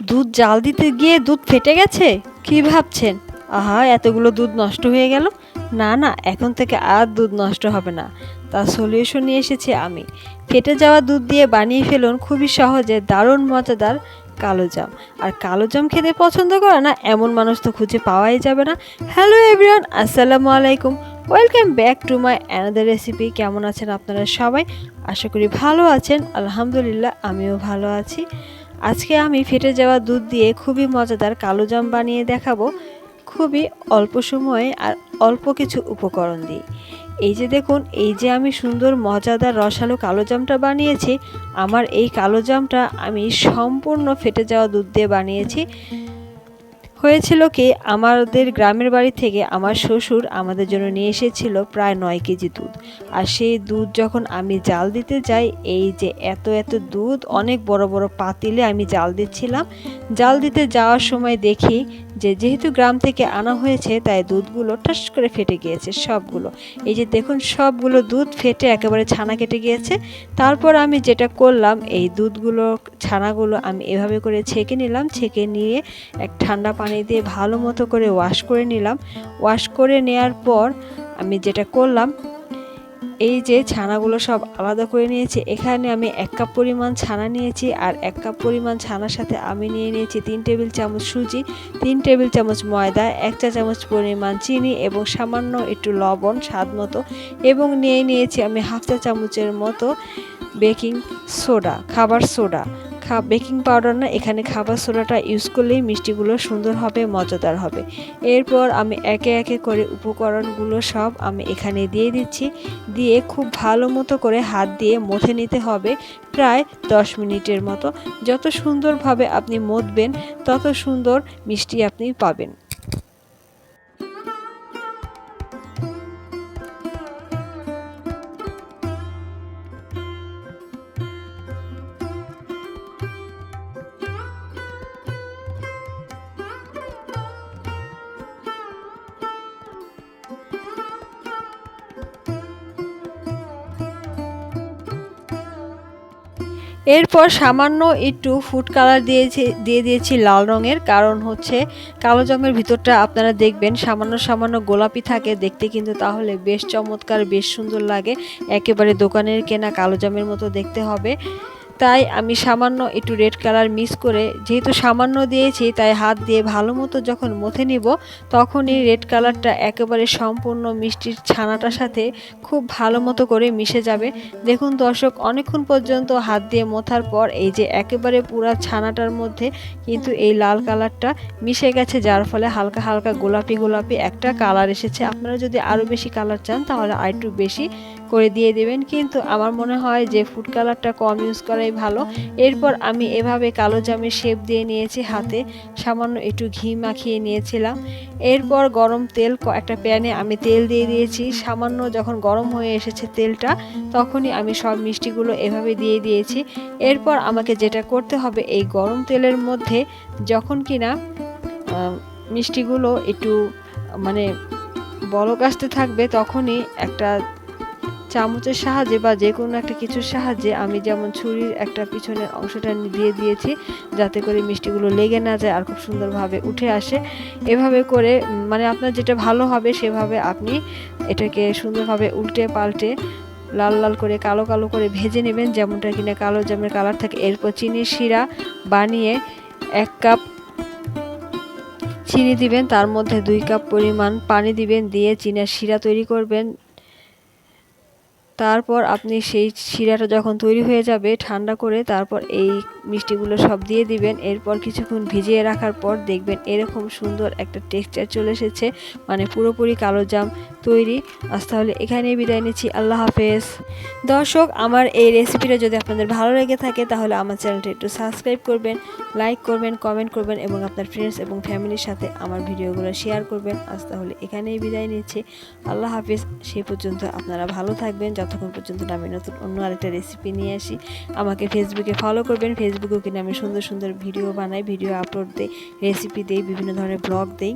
দুধ জাল দিতে গিয়ে দুধ ফেটে গেছে? কি ভাবছেন? আহা, এতগুলো দুধ নষ্ট হয়ে গেল। না না, এখন থেকে আর দুধ নষ্ট হবে না। তার সলিউশন নিয়ে এসেছি আমি। ফেটে যাওয়া দুধ দিয়ে বানিয়ে ফেলুন খুবই সহজে, দারুণ, মজাদার কালো জাম। আর কালো জাম খেতে পছন্দ করে না, এমন মানুষ তো খুঁজে পাওয়াই যাবে না। হ্যালো এভরিওয়ান আসসালামু আলাইকুম। Welcome back to my another recipe কেমন আছেন আপনারা সবাই? আশা করি ভালো আছেন। আলহামদুলিল্লাহ, আমিও ভালো আছি। আজকে আমি ফেটে যাওয়া দুধ দিয়ে খুবই মজাদার কালো জাম বানিয়ে দেখাবো। খুবই অল্প সময়ে আর অল্প কিছু উপকরণ দিয়ে। এই যে দেখুন, এই যে আমি সুন্দর মজাদার রসালো কালো জামটা বানিয়েছি, আমার এই কালো জামটা আমি সম্পূর্ণ ফেটে যাওয়া দুধ দিয়ে বানিয়েছি। হয়েছিল কি, আমাদের গ্রামের বাড়ি থেকে আমার শ্বশুর আমাদের জন্য নিয়ে এসেছিল প্রায় নয় কেজি দুধ। আর সেই দুধ যখন আমি জাল দিতে যাই, এই যে এত এত দুধ, অনেক বড় বড় পাতিলে আমি জাল দিচ্ছিলাম। জাল দিতে যাওয়ার সময় দেখি যে যেহেতু গ্রাম থেকে আনা হয়েছে, তাই দুধগুলো ঠাস করে ফেটে গিয়েছে সবগুলো। এই যে দেখুন, সবগুলো দুধ ফেটে একেবারে ছানা কেটে গিয়েছে। তারপর আমি যেটা করলাম, এই দুধগুলো, ছানাগুলো আমি এভাবে করে ছেঁকে নিলাম, ছেঁকে নিয়ে এক ঠান্ডা পানি দিয়ে ভালো মতো করে ওয়াশ করে নিলাম। ওয়াশ করে নেওয়ার পর আমি যেটা করলাম এই যে ছানাগুলো সব আলাদা করে নিয়েছি, এখানে আমি এক কাপ পরিমাণ ছানা নিয়েছি আর এক কাপ পরিমাণ ছানার সাথে আমি নিয়ে নিয়েছি তিন টেবিল চামচ সুজি, তিন টেবিল চামচ ময়দা, এক চা চামচ পরিমাণ চিনি এবং সামান্য একটু লবণ স্বাদ মতো এবং নিয়ে নিয়েছি আমি হাফ চা চামচের মতো বেকিং সোডা, খাবার সোডা। বেকিং পাউডার না, এখানে খাবার সোডাটা ইউজ করলেই মিষ্টিগুলো সুন্দর হবে, মজাদার হবে। এরপর আমি একে একে করে উপকরণগুলো সব আমি এখানে দিয়ে দিচ্ছি। দিয়ে খুব ভালো মতো করে হাত দিয়ে মথে নিতে হবে, প্রায় দশ মিনিটের মতো। যত সুন্দরভাবে আপনি মথবেন তত সুন্দর মিষ্টি আপনি পাবেন। এরপর সামান্য একটু ফুড কালার দিয়েছি, দিয়ে দিয়েছি লাল রঙের। কারণ হচ্ছে কালো জামের ভিতরটা আপনারা দেখবেন, সামান্য সামান্য গোলাপি থাকে, দেখতে কিন্তু তাহলে বেশ চমৎকার, বেশ সুন্দর লাগে। একেবারে দোকানের কেনা কালো জামের মতো দেখতে হবে। তাই আমি সামান্য একটু রেড কালার মিক্স করে যেহেতু সামান্য দিয়েছি, তাই হাত দিয়ে ভালো মতো যখন মথে নিব তখনই রেড কালারটা একেবারে সম্পূর্ণ মিষ্টির ছানাটার সাথে খুব ভালো মতো করে মিশে যাবে। দেখুন দর্শক, অনেকক্ষণ পর্যন্ত হাত দিয়ে মথার পর এই যে একেবারে পুরা ছানাটার মধ্যে কিন্তু এই লাল কালারটা মিশে গেছে, যার ফলে হালকা হালকা গোলাপি গোলাপি একটা কালার এসেছে। আপনারা যদি আরও বেশি কালার চান, তাহলে আর একটু বেশি করে দিয়ে দেবেন। কিন্তু আমার মনে হয় যে ফুড কালারটা কম ইউজ করাই ভালো। এরপর আমি এভাবে কালো জামের শেপ দিয়ে নিয়েছি হাতে। সামান্য একটু ঘি মাখিয়ে নিয়েছিলাম। এরপর গরম তেল একটা প্যানে আমি তেল দিয়ে দিয়েছি। সামান্য যখন গরম হয়ে এসেছে তেলটা, তখনই আমি সব মিষ্টিগুলো এভাবে দিয়ে দিয়েছি। এরপর আমাকে যেটা করতে হবে, এই গরম তেলের মধ্যে যখন কিনা মিষ্টিগুলো একটু মানে বলক আসতে থাকবে, তখনই একটা চামচের সাহায্যে বা যে কোনো একটা কিছুর সাহায্যে আমি যেমন ছুরির একটা পিছনের অংশটা দিয়ে দিয়েছি, যাতে করে মিষ্টিগুলো লেগে না যায় আর খুব সুন্দরভাবে উঠে আসে। এভাবে করে মানে আপনার যেটা ভালো হবে সেভাবে আপনি এটাকে সুন্দরভাবে উল্টে পাল্টে লাল লাল করে, কালো কালো করে ভেজে নেবেন। যেমনটা কিনা কালো জামের কালার থাকে, এরপর চিনির শিরা বানিয়ে এক কাপ চিনি দিবেন। তার মধ্যে দুই কাপ পরিমাণ পানি দিবেন। দিয়ে চিনার শিরা তৈরি করবেন। তারপর আপনি সেই শিরাটা যখন তৈরি হয়ে যাবে ঠান্ডা করে তারপর এই মিষ্টিগুলো সব দিয়ে দিবেন। এরপর কিছুক্ষণ ভিজিয়ে রাখার পর দেখবেন এরকম সুন্দর একটা টেক্সচার চলে এসেছে। মানে পুরোপুরি কালো জাম তৈরি। আজ তাহলে এখানেই বিদায় নিচ্ছি। আল্লাহ হাফেজ। দর্শক, আমার এই রেসিপিটা যদি আপনাদের ভালো লেগে থাকে তাহলে আমার চ্যানেলটা একটু সাবস্ক্রাইব করবেন, লাইক করবেন, কমেন্ট করবেন এবং আপনার ফ্রেন্ডস এবং ফ্যামিলির সাথে আমার ভিডিওগুলো শেয়ার করবেন। আজ তাহলে এখানেই বিদায় নিচ্ছি। আল্লাহ হাফিজ। সেই পর্যন্ত আপনারা ভালো থাকবেন। যতক্ষণ পর্যন্ত আমি নতুন অন্য আরেকটা রেসিপি নিয়ে আসি। আমাকে ফেসবুকে ফলো করবেন। ফেসবুকেও কিনা আমি সুন্দর সুন্দর ভিডিও বানাই ভিডিও আপলোড দিই রেসিপি দিই, বিভিন্ন ধরনের ব্লগ দিই।